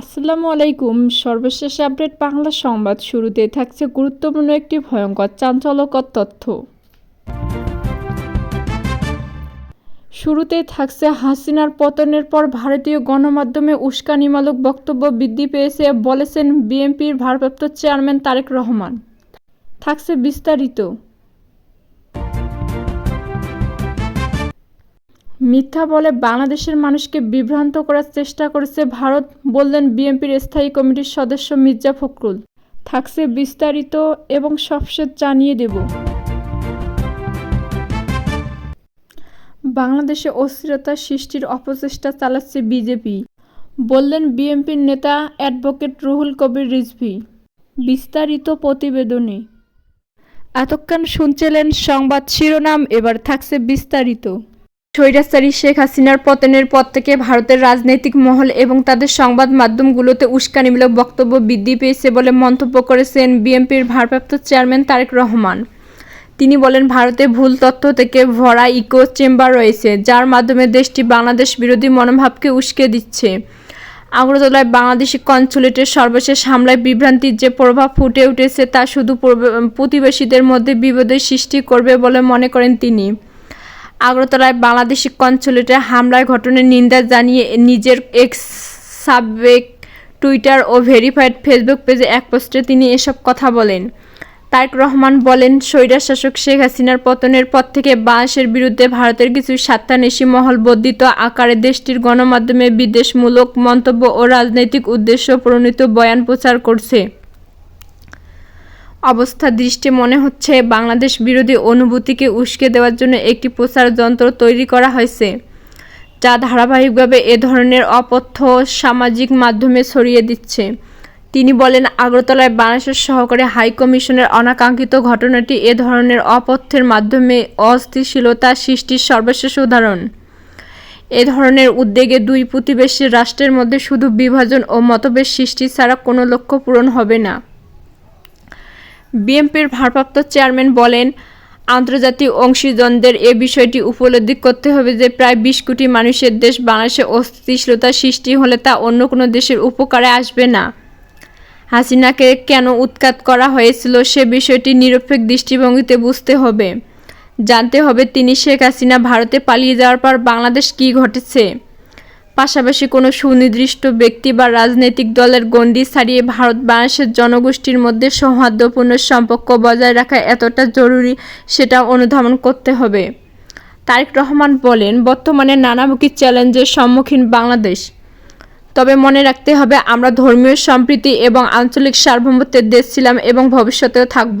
আসসালামু আলাইকুম। সর্বশেষ আপডেট বাংলা সংবাদ শুরুতে থাকছে গুরুত্বপূর্ণ একটি ভয়ঙ্কর চাঞ্চল্যকর তথ্য। শুরুতেই থাকছে হাসিনার পতনের পর ভারতীয় গণমাধ্যমে উস্কানিমূলক বক্তব্য বৃদ্ধি পেয়েছে বলেছেন বিএনপির ভারপ্রাপ্ত চেয়ারম্যান তারেক রহমান। থাকছে বিস্তারিত। মিথ্যা বলে বাংলাদেশের মানুষকে বিভ্রান্ত করার চেষ্টা করেছে ভারত, বললেন বিএনপির স্থায়ী কমিটির সদস্য মির্জা ফখরুল। থাকছে বিস্তারিত এবং সবশেষ জানিয়ে দেব। বাংলাদেশে অস্থিরতা সৃষ্টির অপচেষ্টা চালাচ্ছে বিজেপি, বললেন বিএনপির নেতা অ্যাডভোকেট রুহুল কবির রিজভি। বিস্তারিত প্রতিবেদনে। এতক্ষণ শুনছিলেন সংবাদ শিরোনাম, এবার থাকছে বিস্তারিত। স্বৈরাচারী শেখ হাসিনার পতনের পর থেকে ভারতের রাজনৈতিক মহল এবং তাদের সংবাদ মাধ্যমগুলোতে উস্কানিমূলক বক্তব্য বৃদ্ধি পেয়েছে বলে মন্তব্য করেছেন বিএনপির ভারপ্রাপ্ত চেয়ারম্যান তারেক রহমান। তিনি বলেন, ভারতে ভুল তথ্য থেকে ভরা ইকো চেম্বার রয়েছে, যার মাধ্যমে দেশটি বাংলাদেশ বিরোধী মনোভাবকে উস্কে দিচ্ছে। আগরতলায় বাংলাদেশি কনসুলেটের সর্বশেষ হামলায় বিভ্রান্তির যে প্রভাব ফুটে উঠেছে তা শুধু প্রতিবেশীদের মধ্যে বিভেদের সৃষ্টি করবে বলে মনে করেন তিনি। আগরতলায় বাংলাদেশি কনসুলেটে হামলার ঘটনার নিন্দা জানিয়ে নিজের এক্স সাবেক টুইটার ও ভেরিফাইড ফেসবুক পেজে এক পোস্টে তিনি এসব কথা বলেন। তারেক রহমান বলেন স্বৈরার শাসক শেখ হাসিনার পতনের পর থেকে বাংলাদেশের বিরুদ্ধে ভারতের কিছু স্বার্থান্বেষী মহল বর্ধিত আকারে দেশটির গণমাধ্যমে বিদেশমূলক মন্তব্য ও রাজনৈতিক উদ্দেশ্য প্রণীত বয়ান প্রচার করছে। অবস্থা দৃষ্টি মনে হচ্ছে বাংলাদেশ বিরোধী অনুভূতিকে উস্কে দেওয়ার জন্য একটি প্রচার যন্ত্র তৈরি করা হয়েছে, যা ধারাবাহিকভাবে এ ধরনের অপথ্য সামাজিক মাধ্যমে ছড়িয়ে দিচ্ছে। তিনি বলেন, আগরতলায় বাংলাদেশের সহকারী হাইকমিশনের অনাকাঙ্ক্ষিত ঘটনাটি এ ধরনের অপথ্যের মাধ্যমে অস্থিতিশীলতা সৃষ্টির সর্বশেষ উদাহরণ। এ ধরনের উদ্যোগে দুই প্রতিবেশী রাষ্ট্রের মধ্যে শুধু বিভাজন ও মতভেদ সৃষ্টি ছাড়া কোনো লক্ষ্য পূরণ হবে না। বিএনপির ভারপ্রাপ্ত চেয়ারম্যান বলেন, আন্তর্জাতিক অংশীজনদের এ বিষয়টি উপলব্ধি করতে হবে যে প্রায় বিশ কোটি মানুষের দেশ বাংলাদেশে অস্থিতিশীলতা সৃষ্টি হলে তা অন্য কোনো দেশের উপকারে আসবে না। হাসিনাকে কেন উৎখাত করা হয়েছিল সে বিষয়টি নিরপেক্ষ দৃষ্টিভঙ্গিতে বুঝতে হবে। জানতে হবে তিনি শেখ হাসিনা ভারতে পালিয়ে যাওয়ার পর বাংলাদেশ কী ঘটেছে। পাশাপাশি কোনো সুনির্দিষ্ট ব্যক্তি বা রাজনৈতিক দলের গণ্ডি ছাড়িয়ে ভারত বাংলাদেশের জনগোষ্ঠীর মধ্যে সৌহার্দ্যপূর্ণ সম্পর্ক বজায় রাখা এতটা জরুরি সেটা অনুধাবন করতে হবে। তারেক রহমান বলেন, বর্তমানে নানামুখী চ্যালেঞ্জের সম্মুখীন বাংলাদেশ। তবে মনে রাখতে হবে, আমরা ধর্মীয় সম্প্রীতি এবং আঞ্চলিক সার্বভৌমত্বের দেশ ছিলাম এবং ভবিষ্যতেও থাকব।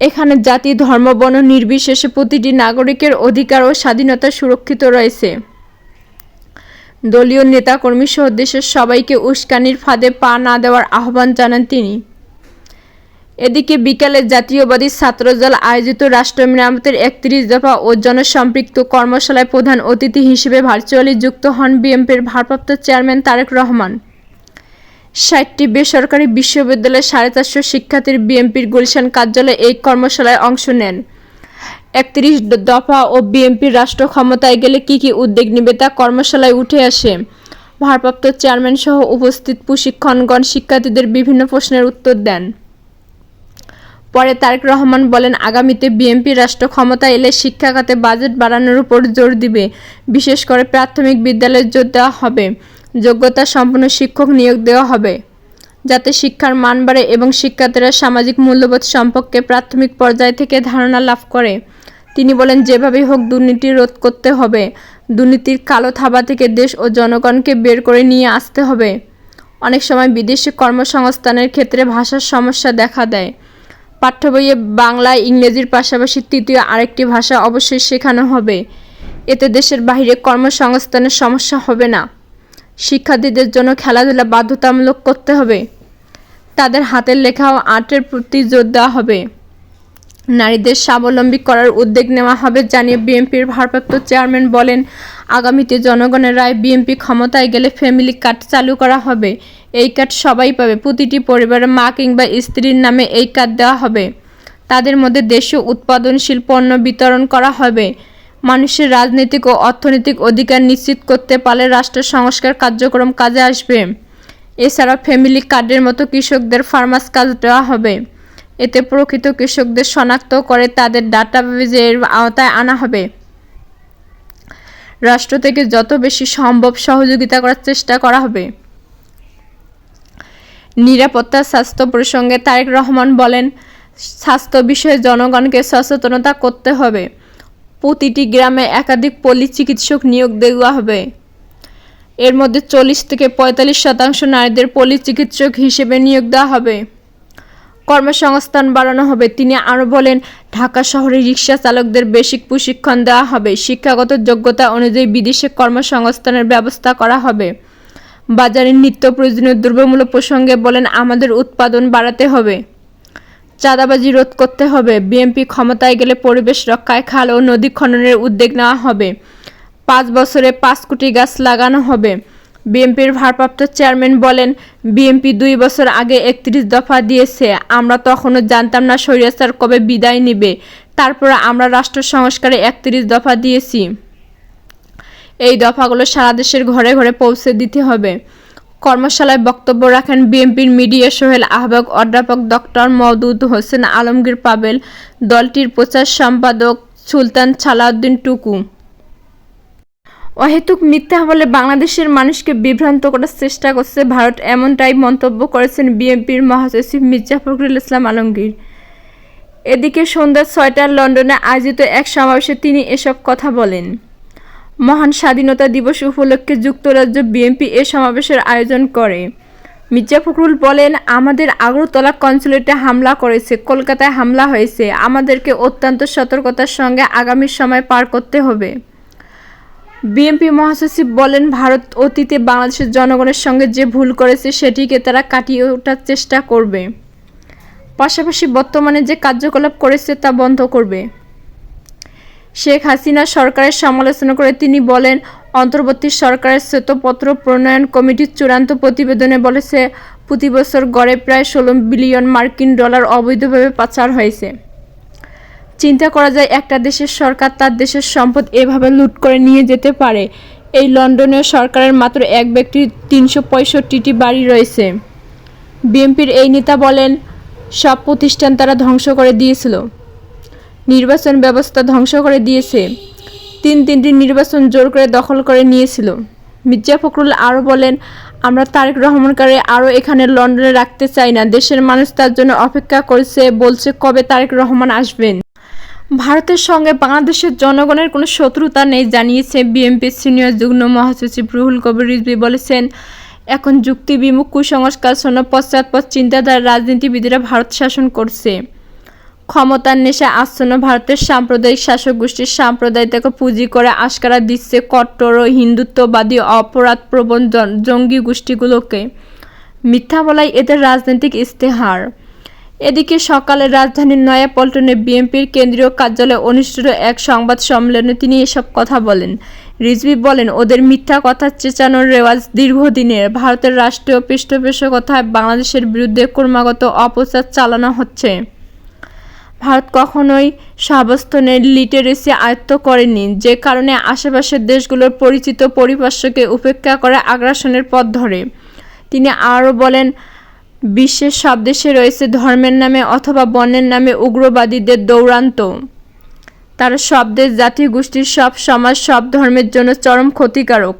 এখানে জাতি, ধর্ম, বর্ণ নির্বিশেষে প্রতিটি নাগরিকের অধিকার ও স্বাধীনতা সুরক্ষিত রয়েছে। দলীয় নেতাকর্মী সহ দেশের সবাইকে উস্কানির ফাঁদে পা না দেওয়ার আহ্বান জানান তিনি। এদিকে বিকালে জাতীয়বাদী ছাত্রদল আয়োজিত রাষ্ট্র মেরামতের একত্রিশ দফা ও জনসম্পৃক্ত কর্মশালায় প্রধান অতিথি হিসেবে ভার্চুয়ালি যুক্ত হন বিএমপির ভারপ্রাপ্ত চেয়ারম্যান তারেক রহমান। ষাটটি বেসরকারি বিশ্ববিদ্যালয়ের সাড়ে চারশো শিক্ষার্থীর বিএমপির গুলশান কার্যালয়ে এই কর্মশালায় অংশ নেন। একত্রিশ দফা ও বিএনপির রাষ্ট্র ক্ষমতায় গেলে কি কি উদ্যোগ নেবে তা কর্মশালায় উঠে আসে। ভারপ্রাপ্ত চেয়ারম্যান সহ উপস্থিত প্রশিক্ষণগণ শিক্ষার্থীদের বিভিন্ন প্রশ্নের উত্তর দেন। পরে তারেক রহমান বলেন, আগামীতে বিএনপি রাষ্ট্র ক্ষমতা এলে শিক্ষা খাতে বাজেট বাড়ানোর উপর জোর দিবে। বিশেষ করে প্রাথমিক বিদ্যালয়ে জোর দেওয়া হবে। যোগ্যতা সম্পন্ন শিক্ষক নিয়োগ দেওয়া হবে। যাতে শিক্ষার মান বাড়ে এবং শিক্ষার্থীরা সামাজিক মূল্যবোধ সম্পর্কে প্রাথমিক পর্যায় থেকে ধারণা লাভ করে। তিনি বলেন, যেভাবেই হোক, দুর্নীতি রোধ করতে হবে। দুর্নীতির কালো থাবা থেকে দেশ ও জনগণকে বের করে নিয়ে আসতে হবে। অনেক সময় বিদেশি কর্মসংস্থানের ক্ষেত্রে ভাষার সমস্যা দেখা দেয়। পাঠ্য বইয়ে বাংলা, ইংরেজির পাশাপাশি তৃতীয় আরেকটি ভাষা অবশ্যই শেখানো হবে। এতে দেশের বাইরে কর্মসংস্থানের সমস্যা হবে না। শিক্ষার্থীদের জন্য খেলাধুলা বাধ্যতামূলক করতে হবে। তাদের হাতের লেখা ও আর্টের প্রতি জোর দেওয়া হবে। নারীদের স্বাবলম্বী করার উদ্যোগ নেওয়া হবে জানিয়ে বিএনপির ভারপ্রাপ্ত চেয়ারম্যান বলেন, আগামীতে জনগণের রায় বিএনপি ক্ষমতায় গেলে ফ্যামিলি কার্ড চালু করা হবে। এই কার্ড সবাই পাবে। প্রতিটি পরিবারের মা কিংবা স্ত্রীর নামে এই কার্ড দেওয়া হবে। তাদের মধ্যে দেশীয় উৎপাদনশীল পণ্য বিতরণ করা হবে। মানুষের রাজনৈতিক ও অর্থনৈতিক অধিকার নিশ্চিত করতে পারলে রাষ্ট্র সংস্কার কার্যক্রম কাজে আসবে। এছাড়া ফ্যামিলি কার্ডের মতো কৃষকদের ফার্মাস কাজ দেওয়া হবে। এতে প্রকৃত কৃষকদের শনাক্ত করে তাদের ডাটাবেজের আওতায় আনা হবে। রাষ্ট্র থেকে যত বেশি সম্ভব সহযোগিতা করার চেষ্টা করা হবে। নিরাপত্তা, স্বাস্থ্য প্রসঙ্গে তারেক রহমান বলেন, স্বাস্থ্য বিষয়ে জনগণকে সচেতনতা করতে হবে। প্রতিটি গ্রামে একাধিক পল্লী চিকিৎসক নিয়োগ দেওয়া হবে। এর মধ্যে চল্লিশ থেকে পঁয়তাল্লিশ শতাংশ নারীদের পল্লী চিকিৎসক হিসেবে নিয়োগ দেওয়া হবে। কর্মসংস্থান বাড়ানো হবে। তিনি আরও বলেন, ঢাকা শহরে রিক্সা চালকদের বেসিক প্রশিক্ষণ দেওয়া হবে। শিক্ষাগত যোগ্যতা অনুযায়ী বিদেশে কর্মসংস্থানের ব্যবস্থা করা হবে। বাজারে নিত্য প্রয়োজনীয় দ্রব্যমূল্য প্রসঙ্গে বলেন, আমাদের উৎপাদন বাড়াতে হবে। চাঁদাবাজি রোধ করতে হবে। বিএনপি ক্ষমতায় গেলে পরিবেশ রক্ষায় খাল ও নদী খননের উদ্যোগ নেওয়া হবে। পাঁচ বছরে পাঁচ কোটি গাছ লাগানো হবে। বিএনপির ভারপ্রাপ্ত চেয়ারম্যান বলেন, বিএনপি দুই বছর আগে একত্রিশ দফা দিয়েছে। আমরা তখনও জানতাম না স্বৈরাচার কবে বিদায় নেবে। তারপরে আমরা রাষ্ট্র সংস্কারে একত্রিশ দফা দিয়েছি। এই দফাগুলো সারা দেশের ঘরে ঘরে পৌঁছে দিতে হবে। কর্মশালায় বক্তব্য রাখেন বিএনপির মিডিয়া সোহেল আহ্বায়ক অধ্যাপক ডক্টর মওদুদ হোসেন, আলমগীর পাবেল, দলটির প্রচার সম্পাদক সুলতান ছালাউদ্দিন টুকু। অহেতুক মিথ্যা বলে বাংলাদেশের মানুষকে বিভ্রান্ত করার চেষ্টা করছে ভারত, এমনটাই মন্তব্য করেছেন বিএনপির মহাসচিব মির্জা ফখরুল ইসলাম আলমগীর। এদিকে সন্ধ্যা ছয়টার লন্ডনে আয়োজিত এক সমাবেশে তিনি এসব কথা বলেন। মহান স্বাধীনতা দিবস উপলক্ষে যুক্তরাজ্য বিএনপি এ সমাবেশের আয়োজন করে। মির্জা ফখরুল বলেন, আমাদের আগরতলা কনসুলেটে হামলা করেছে, কলকাতায় হামলা হয়েছে। আমাদেরকে অত্যন্ত সতর্কতার সঙ্গে আগামী সময় পার করতে হবে। বিএনপি মহাসচিব বলেন, ভারত অতীতে বাংলাদেশের জনগণের সঙ্গে যে ভুল করেছে, সেটিকে তারা কাটিয়ে ওঠার চেষ্টা করবে। পাশাপাশি বর্তমানে যে কার্যকলাপ করেছে, তা বন্ধ করবে। শেখ হাসিনা সরকারের সমালোচনা করে তিনি বলেন, অন্তর্বর্তী সরকারের শ্বেতপত্র প্রণয়ন কমিটির চূড়ান্ত প্রতিবেদনে বলেছে, প্রতি বছর গড়ে প্রায় ষোলো বিলিয়ন মার্কিন ডলার অবৈধভাবে পাচার হয়েছে। চিন্তা করা যায়, একটা দেশের সরকার তার দেশের সম্পদ এভাবে লুট করে নিয়ে যেতে পারে। এই লন্ডনের সরকারের মাত্র এক ব্যক্তির তিনশো পঁয়ষট্টিটি বাড়ি রয়েছে। বিএনপির এই নেতা বলেন, সব প্রতিষ্ঠান তারা ধ্বংস করে দিয়েছিল। নির্বাচন ব্যবস্থা ধ্বংস করে দিয়েছে। তিন তিনটি নির্বাচন জোর করে দখল করে নিয়েছিল। মির্জা ফখরুল আরও বলেন, আমরা তারেক রহমানকারে আরও এখানে লন্ডনে রাখতে চাই না। দেশের মানুষ তার জন্য অপেক্ষা করছে, বলছে কবে তারেক রহমান আসবেন। ভারতের সঙ্গে বাংলাদেশের জনগণের কোনো শত্রুতা নেই, জানিয়েছে বিএনপির সিনিয়র যুগ্ম মহাসচিব রুহুল কবির রিজভি বলেছেন। এখন যুক্তি বিমুখ কুসংস্কার শোনো পশ্চাৎপদ চিন্তাধারার রাজনীতিবিদেরা ভারত শাসন করছে। ক্ষমতার নেশা আচ্ছন্ন ভারতের সাম্প্রদায়িক শাসক গোষ্ঠীর সাম্প্রদায়িকতাকে পুঁজি করে আশকারা দিচ্ছে কট্টর ও হিন্দুত্ববাদী অপরাধ প্রবণ জঙ্গি গোষ্ঠীগুলোকে। মিথ্যা বলাই এদের রাজনৈতিক ইস্তেহার এদিকে সকালে রাজধানীর নয়াপল্টনে বিএনপির কেন্দ্রীয় কার্যালয়ে অনুষ্ঠিত এক সংবাদ সম্মেলনে তিনি এসব কথা বলেন। রিজভি বলেন, ওদের মিথ্যা কথা চেঁচানোর রেওয়াজ দীর্ঘদিনের। ভারতের রাষ্ট্রীয় পৃষ্ঠপোষকতায় বাংলাদেশের বিরুদ্ধে ক্রমাগত অপচার চালানো হচ্ছে। ভারত কখনোই সাবস্থানের লিটারেসি আয়ত্ত করেনি, যে কারণে আশেপাশের দেশগুলোর পরিচিত পরিপার্শ্বকে উপেক্ষা করে আগ্রাসনের পথ ধরে। তিনি আরও বলেন, বিশ্বের সব দেশে রয়েছে ধর্মের নামে অথবা বর্ণের নামে উগ্রবাদীদের দৌড়ান্ত তারা সব দেশ, জাতি, গোষ্ঠীর সব সমাজ, সব ধর্মের জন্য চরম ক্ষতিকারক।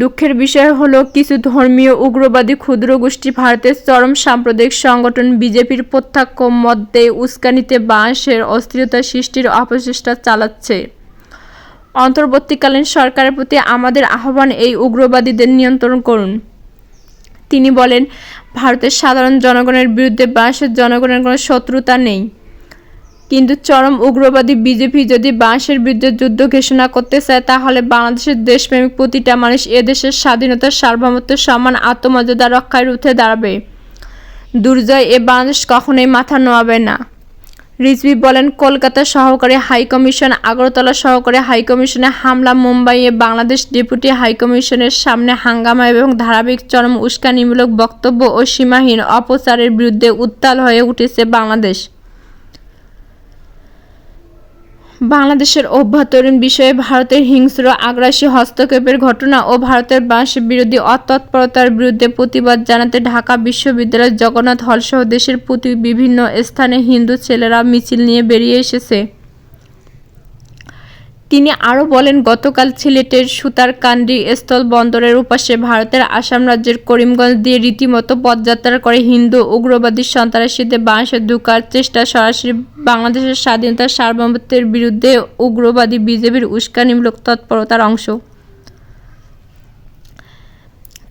দুঃখের বিষয় হলো, কিছু ধর্মীয় উগ্রবাদী ক্ষুদ্র গোষ্ঠী ভারতের চরম সাম্প্রদায়িক সংগঠন বিজেপির প্রত্যক্ষ মধ্যে উস্কানিতে বাঁশের অস্থিরতা সৃষ্টির অপচেষ্টা চালাচ্ছে। অন্তর্বর্তীকালীন সরকারের প্রতি আমাদের আহ্বান এই উগ্রবাদীদের নিয়ন্ত্রণ করুন। তিনি বলেন, ভারতের সাধারণ জনগণের বিরুদ্ধে বাংলাদেশের জনগণের কোনো শত্রুতা নেই। কিন্তু চরম উগ্রবাদী বিজেপি যদি বাংলাদেশের বিরুদ্ধে যুদ্ধ ঘোষণা করতে চায়, তাহলে বাংলাদেশের দেশপ্রেমিক প্রতিটা মানুষ এদেশের স্বাধীনতার সার্বভৌমত্ব, সমান আত্মমর্যাদা রক্ষায় উঠে দাঁড়াবে। দুর্জয়, এ বাংলাদেশ কখনোই মাথা নোয়াবে না। রিজভি বলেন, কলকাতা সহকারী হাইকমিশন, আগরতলা সহকারী হাইকমিশনে হামলা মুম্বাইয়ে বাংলাদেশ ডেপুটি হাইকমিশনের সামনে হাঙ্গামা এবং ধারাবাহিক চরম উস্কানিমূলক বক্তব্য ও সীমাহীন অপচারের বিরুদ্ধে উত্তাল হয়ে উঠেছে বাংলাদেশ। বাংলাদেশের অভ্যন্তরীণ বিষয়ে ভারতের হিংস্র আগ্রাসী হস্তক্ষেপের ঘটনা ও ভারতের বাস বিরোধী অতৎপরতার বিরুদ্ধে প্রতিবাদ জানাতে ঢাকা বিশ্ববিদ্যালয়ের জগন্নাথ হলসহ দেশের প্রতি বিভিন্ন স্থানে হিন্দু ছেলেরা মিছিল নিয়ে বেরিয়ে এসেছে। তিনি আরও বলেন, গতকাল সিলেটের সুতারকান্দি স্থল বন্দরের উপাশে ভারতের আসাম রাজ্যের করিমগঞ্জ দিয়ে রীতিমতো পদযাত্রা করে হিন্দু, উগ্রবাদী সন্ত্রাসীদের বাংলাদেশে ঢুকার চেষ্টা সরাসরি বাংলাদেশের স্বাধীনতা সার্বভৌমত্বের বিরুদ্ধে উগ্রবাদী বিজেপির উস্কানিমূলক তৎপরতার অংশ।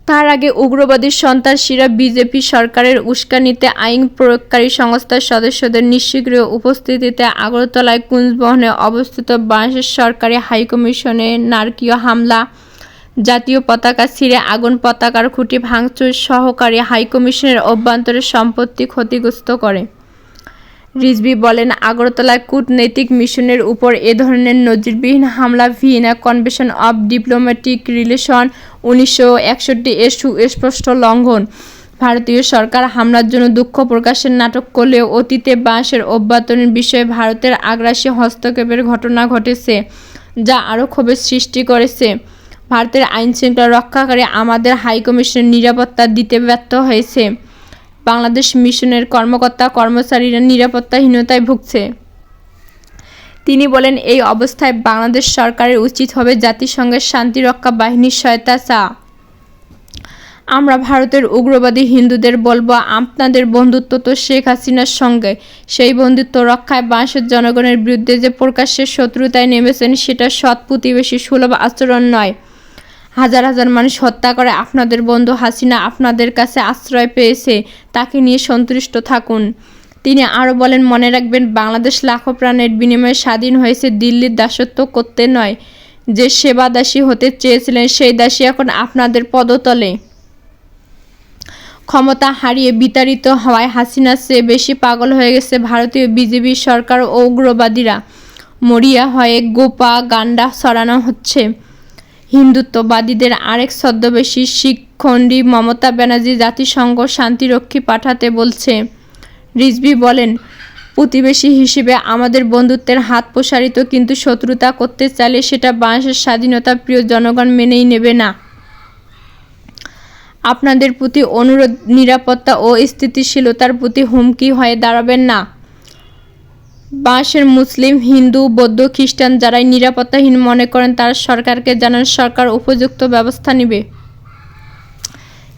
তার আগে উগ্রবাদী সন্ত্রাসীরা বিজেপি সরকারের উস্কানিতে আইন প্রয়োগকারী সংস্থার সদস্যদের নিঃশীঘ্র উপস্থিতিতে আগরতলায় কুঞ্জবহনে অবস্থিত বাংলাদেশ সরকারি হাইকমিশনে নারকীয় হামলা, জাতীয় পতাকা ছিঁড়ে আগুন পতাকার খুঁটি ভাঙচুর সহকারী হাইকমিশনের অভ্যন্তরের সম্পত্তি ক্ষতিগ্রস্ত করে। রিজভি বলেন, আগরতলায় কূটনৈতিক মিশনের উপর এ ধরনের নজিরবিহীন হামলা, Vienna convention of diplomatic relation উনিশশো একষট্টি এর সুস্পষ্ট লঙ্ঘন। ভারতীয় সরকার হামলার জন্য দুঃখ প্রকাশের নাটক করলেও অতীতে বাঁশের অভ্যন্তরীণ বিষয়ে ভারতের আগ্রাসী হস্তক্ষেপের ঘটনা ঘটেছে, যা আরও ক্ষোভের সৃষ্টি করেছে। ভারতের আইনশৃঙ্খলা রক্ষাকারী আমাদের হাইকমিশনের নিরাপত্তা দিতে ব্যর্থ হয়েছে। বাংলাদেশ মিশনের কর্মকর্তা, কর্মচারীরা নিরাপত্তাহীনতায় ভুগছে। তিনি বলেন, এই অবস্থায় বাংলাদেশ সরকারের উচিত হবে জাতিসংঘের শান্তিরক্ষা বাহিনীর সহায়তা চা। আমরা ভারতের উগ্রবাদী হিন্দুদের বলব, আপনাদের বন্ধুত্ব তো শেখ হাসিনার সঙ্গে। সেই বন্ধুত্ব রক্ষায় বাংলাদেশের জনগণের বিরুদ্ধে যে প্রকাশ্যে শত্রুতায় নেমেছেন, সেটা সৎ, প্রতিবেশী, সুলভ আচরণ নয়। হাজার হাজার মানুষ হত্যা করে আপনাদের বন্ধু হাসিনা আপনাদের কাছে আশ্রয় পেয়েছে, তাকে নিয়ে সন্তুষ্ট থাকুন। তিনি আরও বলেন, মনে রাখবেন, বাংলাদেশ লাখো প্রাণের বিনিময়ে স্বাধীন হয়েছে, দিল্লির দাসত্ব করতে নয়। যে সেবা দাসী হতে চেয়েছিলেন, সেই দাসী এখন আপনাদের পদতলে। ক্ষমতা হারিয়ে বিতাড়িত হওয়ায় হাসিনার চেয়ে বেশি পাগল হয়ে গেছে ভারতীয় বিজেপি সরকার ও উগ্রবাদীরা। মরিয়া হয়ে গোপা গান্ডা ছড়ানো হচ্ছে। হিন্দুত্ববাদীদের আরেক ছদ্মবেশী শিখখণ্ডী মমতা ব্যানার্জি জাতিসংঘ শান্তিরক্ষী পাঠাতে বলছে। রিজভি বলেন, প্রতিবেশী হিসেবে আমাদের বন্ধুত্বের হাত প্রসারিত, কিন্তু শত্রুতা করতে চাইলে সেটা বাংলাদেশের স্বাধীনতা প্রিয় জনগণ মেনেই নেবে না। আপনাদের প্রতি অনুরোধ, নিরাপত্তা ও স্থিতিশীলতার প্রতি হুমকি হয়ে দাঁড়াবেন না। বাঁশের মুসলিম, হিন্দু, বৌদ্ধ, খ্রিস্টান যারাই নিরাপত্তাহীন মনে করেন, তারা সরকারকে জানান সরকার উপযুক্ত ব্যবস্থা নেবে।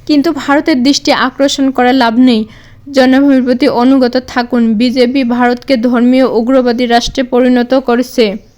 কিন্তু ভারতের দৃষ্টি আকর্ষণ করে লাভ নেই। জনভূমির প্রতি অনুগত থাকুন। বিজেপি ভারতকে ধর্মীয় উগ্রবাদী রাষ্ট্রে পরিণত করেছে।